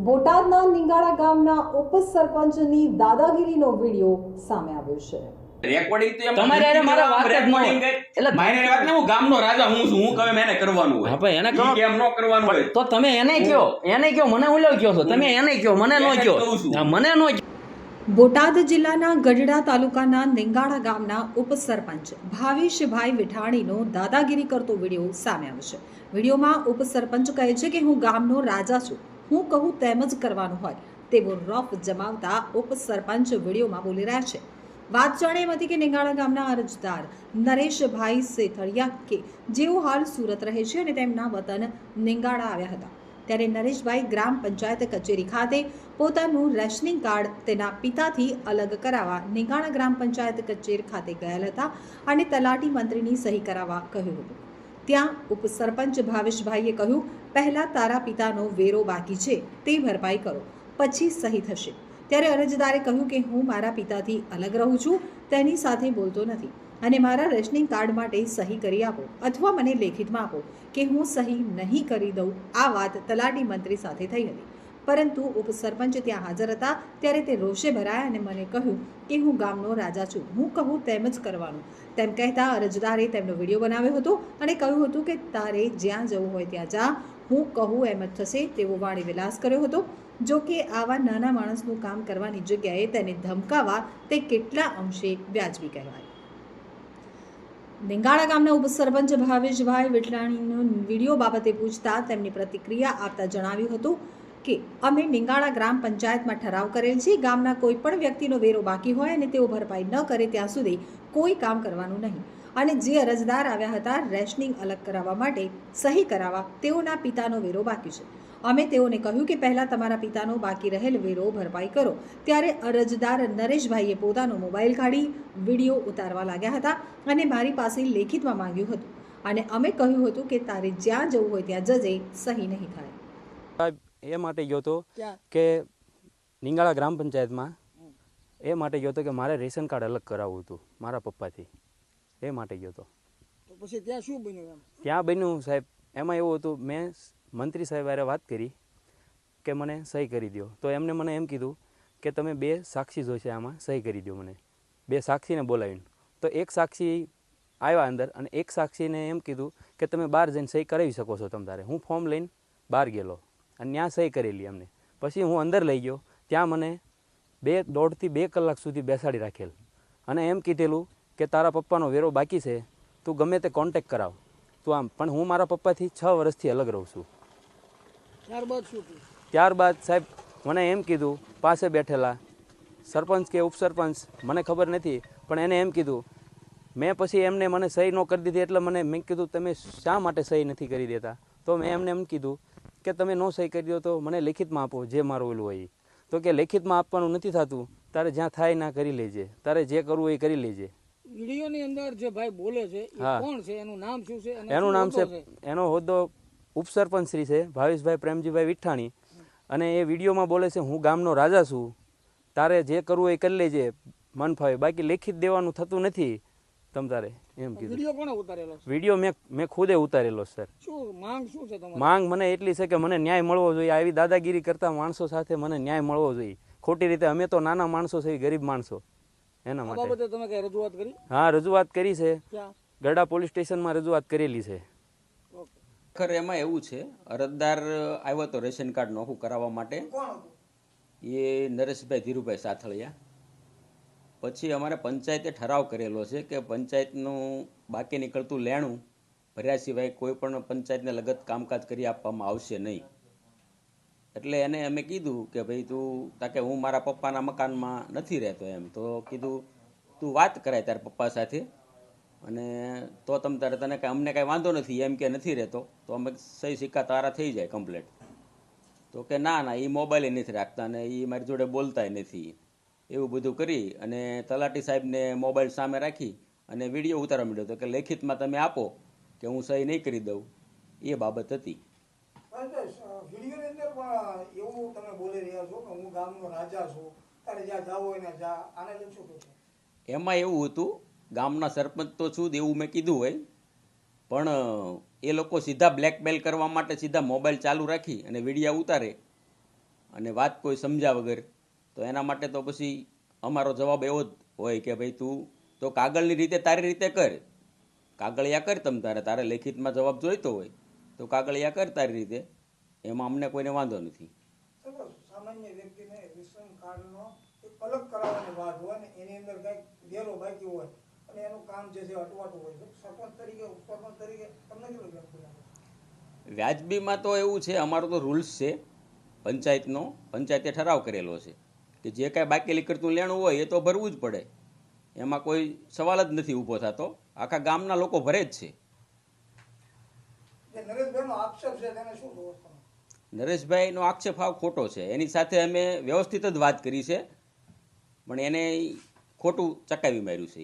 બોટાદના નિંગાળા ગામના ઉપસરપંચની દાદાગીરીનો વીડિયો સામે આવ્યો છે. રેકોર્ડિંગ તો તમારે હારે મારે વાત જ ન હોય. રેકોર્ડિંગ કઈ- એટલે મારી વાત ને હું ગામનો રાજા હું છું હું કહે મેં કરવાનું હોય. હા એને ઈ કેમ ન કરવાનું હોય. તો તમે એને કયો? એને કયો? મને હું કયો છો? તમે એને કયો? મને નો કયો? કહું છું. હા, મને નો બોટાદ જિલ્લાના ગઢડા તાલુકાના નિંગાળા ગામના ઉપસરપંચ ભાવેશભાઈ વિઠાણીનો દાદાગીરી કરતો વીડિયો સામે આવ્યો છે. વિડીયોમાં ઉપસરપંચ કહે છે કે હું ગામનો રાજા છું. હું કહું તેમ જ કરવાનું હોય, તેવો રફ જમાવતા ઉપસરપંચ વિડીયોમાં બોલી રહ્યા છે. વાત જાણે એમ હતી કે નિંગાળા ગામના અરજદાર નરેશભાઈ સેથળિયા કે જેઓ હાલ સુરત રહે છે અને તેમના વતન નિંગાળા આવ્યા હતા. ત્યારે નરેશભાઈ ગ્રામ પંચાયત કચેરી ખાતે પોતાનું રેશનિંગ કાર્ડ તેના પિતાથી અલગ કરાવવા નિંગાણા ગ્રામ પંચાયત કચેરી ખાતે ગયેલ હતા અને તલાટી મંત્રીની સહી કરાવવા કહ્યું હતું. ત્યાં ઉપસરપંચ ભાવેશભાઈએ કહ્યું, પહેલાં તારા પિતાનો વેરો બાકી છે, તે ભરપાઈ કરો, પછી સહી થશે. ત્યારે અરજદારે કહ્યું કે, હું મારા પિતાથી અલગ રહું છું, તેની સાથે બોલતો નથી, અને મારા રેશનિંગ કાર્ડ માટે સહી કરી આપો, અથવા મને લેખિતમાં આપો કે હું સહી નહીં કરી દઉં, આ વાત તલાટી મંત્રી સાથે થઈ હતી. પરંતુ ઉપસરપંચ ત્યાં હાજર હતા ત્યારે તે રોષે ભરાયા અને મને કહ્યું કે હું ગામનો રાજા છું, હું કહું તેમ જ કરવાનું. તેમ કહેતા અરજદારે તેમનો વીડિયો બનાવ્યો હતો અને કહ્યું હતું કે તારે જ્યાં જવું હોય ત્યાં જા, હું કહું એમ જ થશે તેવો વાણી વિલાસ કર્યો હતો. જો કે આવા નાના માણસનું કામ કરવાની જગ્યાએ તેને ધમકાવા તે કેટલા અંશે વ્યાજબી કહેવાય. નિંગાળા ગામના ઉપસરપંચ ભાવેશભાઈ વિટલાણીનો વીડિયો બાબતે પૂછતા તેમની પ્રતિક્રિયા આપતા જણાવ્યું હતું કે અમે નિંગાળા ગ્રામ પંચાયતમાં ઠરાવ કરેલ છે. ગામના કોઈ પણ વ્યક્તિનો વેરો બાકી હોય અને તેઓ ભરપાઈ ન કરે ત્યાં સુધી કોઈ કામ કરવાનું નહીં. અને જે અરજદાર આવ્યા હતા રેશનિંગ અલગ કરાવવા માટે, સહી કરાવવા, તેઓના પિતાનો વેરો બાકી છે. અમે તેઓને કહ્યું કે પહેલાં તમારા પિતાનો બાકી રહેલ વેરો ભરપાઈ કરો. ત્યારે અરજદાર નરેશભાઈએ પોતાનો મોબાઈલ કાઢી, વીડિયો ઉતારવા લાગ્યા હતા અને મારી પાસે લેખિતમાં માંગ્યું હતું. અને અમે કહ્યું હતું કે તારે જ્યાં જવું હોય ત્યાં જજે, સહી નહીં થાય. એ માટે ગયો હતો કે નિંગાળા ગ્રામ પંચાયતમાં. એ માટે ગયો હતો કે મારે રેશન કાર્ડ અલગ કરાવવું હતું મારા પપ્પાથી. એ માટે ગયો હતો તો પછી ત્યાં શું બન્યું ત્યાં બન્યું સાહેબ એમાં એવું હતું મેં મંત્રી સાહેબ વારે વાત કરી કે મને સહી કરી દો તો એમને મને એમ કીધું કે તમે બે સાક્ષી જોશે આમાં સહી કરી દો મને. બે સાક્ષીને બોલાવીને. તો એક સાક્ષી આવ્યા અંદર અને એક સાક્ષીને એમ કીધું કે તમે બહાર જઈને સહી કરાવી શકો છો તમ તારે. હું ફોર્મ લઈને બહાર ગયેલો. અને ત્યાં સહી કરેલી અમને. પછી હું અંદર લઈ ગયો. ત્યાં મને બે દોઢથી બે કલાક સુધી બેસાડી રાખેલ. અને એમ કીધેલું કે તારા પપ્પાનો વેરો બાકી છે તું ગમે તે કોન્ટેક કરાવ. તું આમ પણ હું મારા પપ્પાથી છ વર્ષથી અલગ રહું છું. ત્યારબાદ શું ત્યારબાદ સાહેબ મને એમ કીધું પાસે બેઠેલા સરપંચ કે ઉપસરપંચ મને ખબર નથી પણ એને એમ કીધું મેં પછી એમને મને સહી ન કરી દીધી એટલે મને મેં કીધું તમે શા માટે સહી નથી કરી દેતા? તો મેં એમને એમ કીધું કે તમે ન સહી કરી દો તો મને લેખિતમાં આપો જે મારું ઓલું હોય તો કે લેખિતમાં આપવાનું નથી થતું તારે જ્યાં થાય ના કરી લેજે. તારે જે કરવું એ કરી લેજે. વિડીયોની અંદર જે ભાઈ બોલે છે. કોણ છે? એનું નામ શું છે? એનું નામ છે એનો હોદ્દો ઉપસરપંચ શ્રી છે ભાવેશભાઈ પ્રેમજીભાઈ વિઠાણી અને એ વિડીયોમાં બોલે છે હું ગામનો રાજા છું. તારે જે કરવું એ કરી લેજે. મન ફાવે. બાકી લેખિત દેવાનું થતું નથી તમ તારે. એમ કીધું. વીડિયો કોણે ઉતારેલો છે? મેં મેં ખુદે ઉતારેલો સર. શું માંગ શું છે તમારી? માંગ મને એટલી છે કે મને ન્યાય મળવો જોઈએ. આવી દાદાગીરી કરતા માણસો સાથે મને ન્યાય મળવો જોઈએ. ખોટી રીતે અમે તો નાના માણસો છે ગરીબ માણસો. એના માટે. બાબતે તમે કઈ રજૂઆત કરી? હા રજૂઆત કરી છે. ગરડા પોલીસ સ્ટેશનમાં રજૂઆત કરેલી છે. ખરેખર એમાં એવું છે અરજદાર આવ્યો તો રેશન કાર્ડ નોખું કરાવવા માટે. એ નરેશભાઈ ધીરુભાઈ સાથળિયા. પછી અમારે પંચાયતે ઠરાવ કરેલો છે કે પંચાયતનું બાકી નીકળતું લેણું ભર્યા સિવાય કોઈ પણ પંચાયતને લગત કામકાજ કરી આપવામાં આવશે નહીં. એટલે એને અમે કીધું કે ભાઈ તું તાકે હું મારા પપ્પાના મકાનમાં નથી રહેતો એમ. તો કીધું, તું વાત કરાય તારા પપ્પા સાથે અને તો તમ તારે તને કાંઈ, અમને કાંઈ વાંધો નથી એમ કે નથી રહેતો, તો અમે સહી સિક્કા તારા થઈ જાય કમ્પ્લેટ તો કે ના ના એ મોબાઈલ નથી રાખતા ને એ મારી જોડે બોલતાય નથી. એવું બધું કરી અને તલાટી સાહેબને મોબાઈલ સામે રાખી અને વીડિયો ઉતારવા માંડ્યો હતો કે લેખિતમાં તમે આપો કે હું સહી નહીં કરી દઉં. એ બાબત હતી. વિડીયોની અંદર પણ એવું તમે બોલી રહ્યા છો કે હું ગામનો રાજા છું તારે જ્યાં જાવ હોય ને જા આને લઈને શું એમાં એવું હતું ગામના સરપંચ તો છું એવું મેં કીધું હોય. પણ એ લોકો સીધા બ્લેકમેલ કરવા માટે સીધા મોબાઈલ ચાલુ રાખી અને વિડીયા ઉતારે. અને વાત કોઈ સમજ્યા વગર તો એના માટે તો પછી અમારો જવાબ એવો જ હોય કે ભાઈ તું તો કાગળની રીતે તારી રીતે કર. કાગળિયા કર તમ તારે. તારે લેખિતમાં જવાબ જોઈતો હોય તો કાગળિયા કર તારી રીતે. એમાં અમને કોઈને વાંધો નથી. સામાન્ય વ્યક્તિને રેશન કાર્ડનો અલગ કરાવવાની વાત હોય ને એની અંદર કંઈક વેરો બાકી હોય અને એનું કામ જે છે અટવાતું હોય તો સરપંચ તરીકે ઉપસરપંચ તરીકે તમને કેટલું વ્યાજબી વ્યાજબીમાં તો એવું છે અમારો તો રૂલ્સ છે. પંચાયતનો પંચાયતે ઠરાવ કરેલો છે. કે જે કાંઈ બાકી લીકરતું લેણું હોય એ તો ભરવું જ પડે. એમાં કોઈ સવાલ જ નથી ઊભો થતો. આખા ગામના લોકો ભરે જ છે. નરેશભાઈનો આક્ષેપ હાવ ખોટો છે. એની સાથે અમે વ્યવસ્થિત જ વાત કરી છે. પણ એને ખોટું ચકાવી માર્યું છે